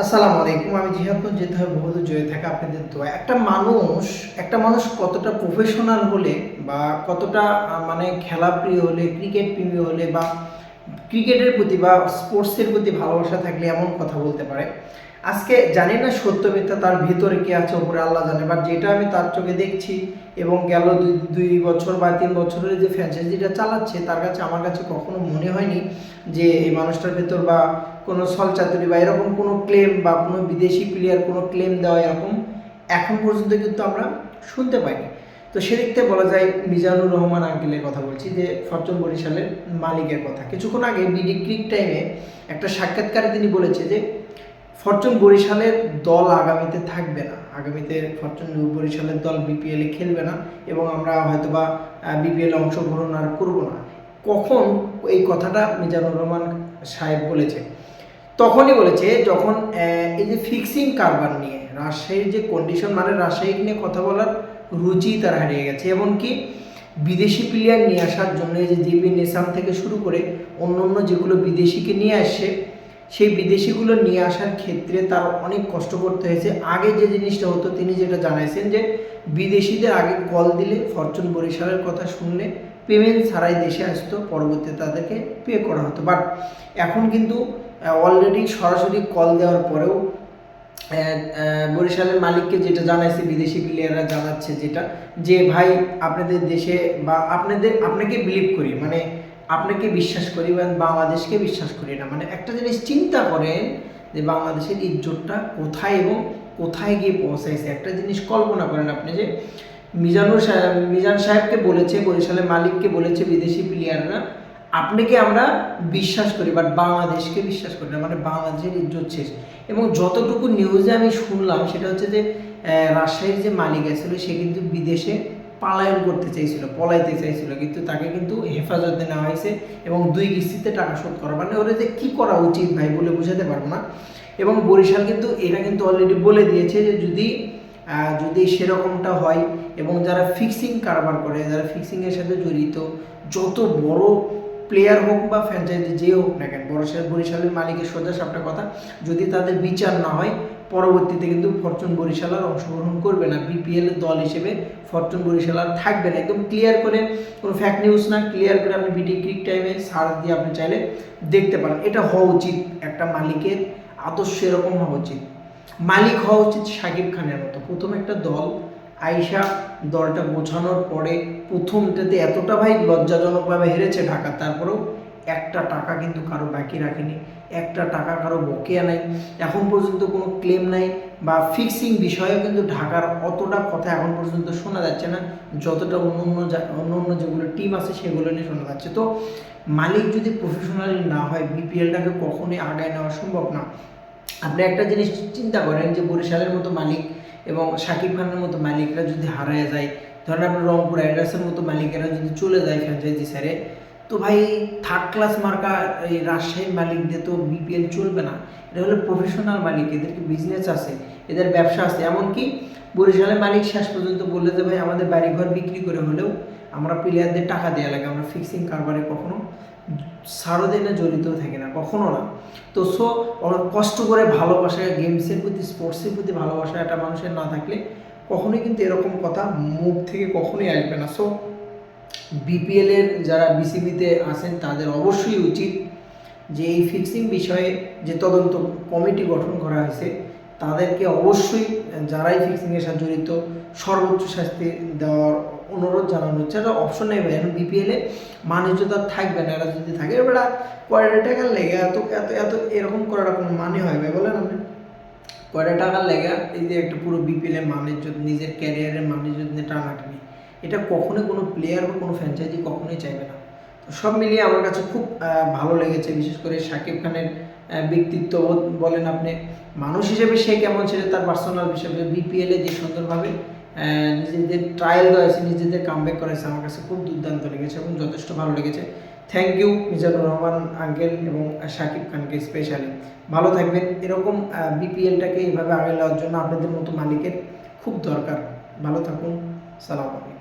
আসসালামু আলাইকুম, আমি জিহাদুল যেতে হবে বহুদূর জয়ে থাকা আপনাদের তো একটা মানুষ একটা মানুষ কতটা প্রফেশনাল হলে বা কতটা মানে খেলা প্রিয় হলে ক্রিকেট প্রিয় হলে বা ক্রিকেটের প্রতি বা স্পোর্টসের প্রতি ভালোবাসা থাকলে এমন কথা বলতে পারে। আজকে জানি না সত্য মিথ্যা তার ভিতরে কি আছে, উপরে আল্লাহ জানে বাট যেটা আমি তার চোখে দেখছি এবং গেল দুই দুই বছর বা তিন বছরের যে ফ্র্যাঞ্চাইজিটা চালাচ্ছে, তার কাছে আমার কাছে কখনো মনে হয়নি যে এই মানুষটার ভেতর বা কোনো সলচাতুরি বা এরকম কোনো ক্লেম বা কোনো বিদেশি প্লেয়ার কোনো ক্লেম দেওয়া এরকম এখন পর্যন্ত কিন্তু আমরা শুনতে পাইনি। তো সেদিক থেকে বলা যায় মিজানুর রহমান আঙ্কেলের কথা বলছি যে ফরচুন বরিশালের মালিকের কথা। কিছুক্ষণ আগে বিডি ক্রিক টাইমে একটা সাক্ষাৎকারে তিনি বলেছে যে ফরচুন বরিশালের দল আগামীতে থাকবে না। আগামীতে ফরচুন বরিশালের দল বিপিএলে খেলবে না এবং আমরা হয়তোবা বিপিএল অংশগ্রহণ আর করব না। কখন? এই কথাটা মিজানুর রহমান সাহেব বলেছে। তখনই বলেছে যখন এই যে ফিক্সিং কারবার নিয়ে, রাজশাহীর যে কন্ডিশন মানে রাজশাহী নিয়ে কথা বলার রুচি তার হারিয়ে গেছে। এমনকি বিদেশি প্লেয়ার নিয়ে আসার জন্য এই যে জিবি নেসাম থেকে শুরু করে অন্য অন্য যেগুলো বিদেশিকে নিয়ে আসছে সেই বিদেশিগুলো নিয়ে আসার ক্ষেত্রে তার অনেক কষ্ট করতে হয়েছে। আগে যে জিনিসটা হতো, তিনি যেটা জানাইছেন যে, বিদেশিদের আগে কল দিলে, ফরচুন বরিশালের কথা শুনলে, পেমেন্ট ছাড়াই দেশে আসতো, পরবর্তীতে তাদেরকে পে করা হতো। বাট এখন কিন্তু অলরেডি সরাসরি কল দেওয়ার পরেও বরিশালের মালিককে যেটা জানাইছে, বিদেশি প্লেয়াররা জানাচ্ছে যেটা, যে, ভাই, আপনাদের দেশে বা আপনাদের, আপনাকে বিলিভ করি। মানে আপনাকে বিশ্বাস করি বা বাংলাদেশকে বিশ্বাস করি না। মানে একটা জিনিস চিন্তা করেন যে বাংলাদেশের ইজ্জতটা কোথায় এবং কোথায় গিয়ে পৌঁছাইছে? একটা জিনিস কল্পনা করেন আপনি যে মিজানুর সাহেব মিজান সাহেবকে বলেছে, বরিশালের মালিককে বলেছে বিদেশি প্লেয়াররা, আপনাকে আমরা বিশ্বাস করি বাট বাংলাদেশকে বিশ্বাস করি না। মানে বাংলাদেশের ইজ্জত শেষ। এবং যতটুকু নিউজে আমি শুনলাম, সেটা হচ্ছে যে রাজশাহীর যে মালিক আছে, সে কিন্তু বিদেশে পালায়ন করতে চাইছিল, পলাইতে চাইছিল, কিন্তু তাকে কিন্তু হেফাজতে নেওয়া হয়েছে এবং দুই কিস্তিতে টাকা শোধ করা। মানে ওরা যে কী করা উচিত ভাই বলে বোঝাতে পারব না। এবং বরিশাল কিন্তু এটা কিন্তু অলরেডি বলে দিয়েছে যে যদি যদি সেরকমটা হয় এবং যারা ফিক্সিং কারবার করে, যারা ফিক্সিংয়ের সাথে জড়িত, যত বড় প্লেয়ার হোক বা ফ্র্যাঞ্চাইজি যে হোক না কেন বরিশাল বরিশালের মালিকের সোজা সাপটা কথা, যদি তাদের বিচার না হয়, পরবর্তীতে কিন্তু ফরচুন বরিশাল আর অংশগ্রহণ করবে না। বিপিএল দল হিসেবে ফরচুন বরিশাল আর থাকবে না। একদম ক্লিয়ার করে কোনো ফ্যাক্ট নিউজ না ক্লিয়ার করে আপনি বিডি ক্রিক টাইমে সার্চ দিয়ে আপনি চাইলে দেখতে পারেন। এটা হওয়া উচিত। একটা মালিকের আদর্শ এরকম হওয়া উচিত। মালিক হওয়া উচিত শাকিব খানের মতো। প্রথম একটা দল আইসা দলটা গোছানোর পরে প্রথমটাতে এতটা ভাই লজ্জাজনকভাবে হেরেছে ঢাকা, তারপরেও একটা টাকা কিন্তু কারও বাকি রাখেনি, একটা টাকা কারও বকেয়া নাই। এখন পর্যন্ত কোনো ক্লেম নাই বা ফিক্সিং বিষয়েও কিন্তু ঢাকার অতটা কথা এখন পর্যন্ত শোনা যাচ্ছে না। যতটা অন্য অন্য অন্য অন্য যেগুলো টিম আছে সেগুলো নিয়ে শোনা যাচ্ছে। তো মালিক যদি প্রফেশনালি না হয় বিপিএলটাকে কখনোই আগায় নেওয়া সম্ভব না। আপনি একটা জিনিস চিন্তা করেন যে বরিশালের মতো মালিক এবং শাকিব খানের মতো মালিকরা যদি হারায় যায়, ধরেন আপনার রংপুর রাইডার্সের মতো মালিকেরা যদি চলে যায় ফ্র্যাঞ্চাইজি স্যারে তো ভাই থার্ড ক্লাস মার্কা এই রাজশাহীর মালিকদের তো বিপিএল চলবে না। এটা হলো প্রফেশনাল মালিক, এদেরকে বিজনেস আছে, এদের ব্যবসা আছে। এমনকি বরিশালের মালিক শেষ পর্যন্ত বললে যে, ভাই, আমাদের বাড়িঘর বিক্রি করে হলেও আমরা প্লেয়ারদের টাকা দেওয়া লাগে, আমরা ফিক্সিং কারবারে কখনো সারাদিনে জড়িত থাকি না, কখনো না। তো সো কষ্ট করে ভালোবাসা গেমসের প্রতি স্পোর্টসের প্রতি ভালোবাসা একটা মানুষের না থাকলে কখনোই কিন্তু এরকম কথা মুখ থেকে কখনোই আসবে না। সো বিপিএলের যারা বিসিবিতে আছেন, তাদের অবশ্যই উচিত যে এই ফিক্সিং বিষয়ে যে তদন্ত কমিটি গঠন করা হয়েছে, তাদেরকে অবশ্যই, যারাই ফিক্সিংয়ের সাথে জড়িত, সর্বোচ্চ শাস্তি দেওয়ার অনুরোধ জানানো হচ্ছে। এটা অপশন নেই ভাই বিপিএলে মানুষ তো আর থাকবে না এরা যদি থাকে। এবার কয়টা টাকার লেগে এত এত এত এরকম করাটা কোনো মানে হয় ভাই, বলেন আপনি। কয়টা টাকার লেগে এই যে একটা পুরো বিপিএলের মানুষ নিজের ক্যারিয়ারের মানুষ যদি টানাটানি, এটা কখনোই কোনো প্লেয়ার বা কোনো ফ্র্যাঞ্চাইজি কখনোই চাইবে না। তো সব মিলিয়ে আমার কাছে খুব ভালো লেগেছে, বিশেষ করে শাকিব খানের ব্যক্তিত্ব বলেন আপনি। মানুষ হিসেবে সে কেমন ছিল, তার পার্সোনাল হিসেবে বিপিএলে যে সুন্দরভাবে নিজেদের ট্রায়াল রয়েছে নিজেদের কামব্যাক করেছে আমার কাছে খুব দুর্দান্ত লেগেছে এবং যথেষ্ট ভালো লেগেছে। Thank you Mizanur Rahman uncle এবং শাকিব খানকে স্পেশালি ভালো থাকবেন। এরকম বিপিএলটাকে এইভাবে আগে নেওয়ার জন্য আপনাদের মতো মালিকের খুব দরকার। ভালো থাকুন। সালাম আলাইকুম।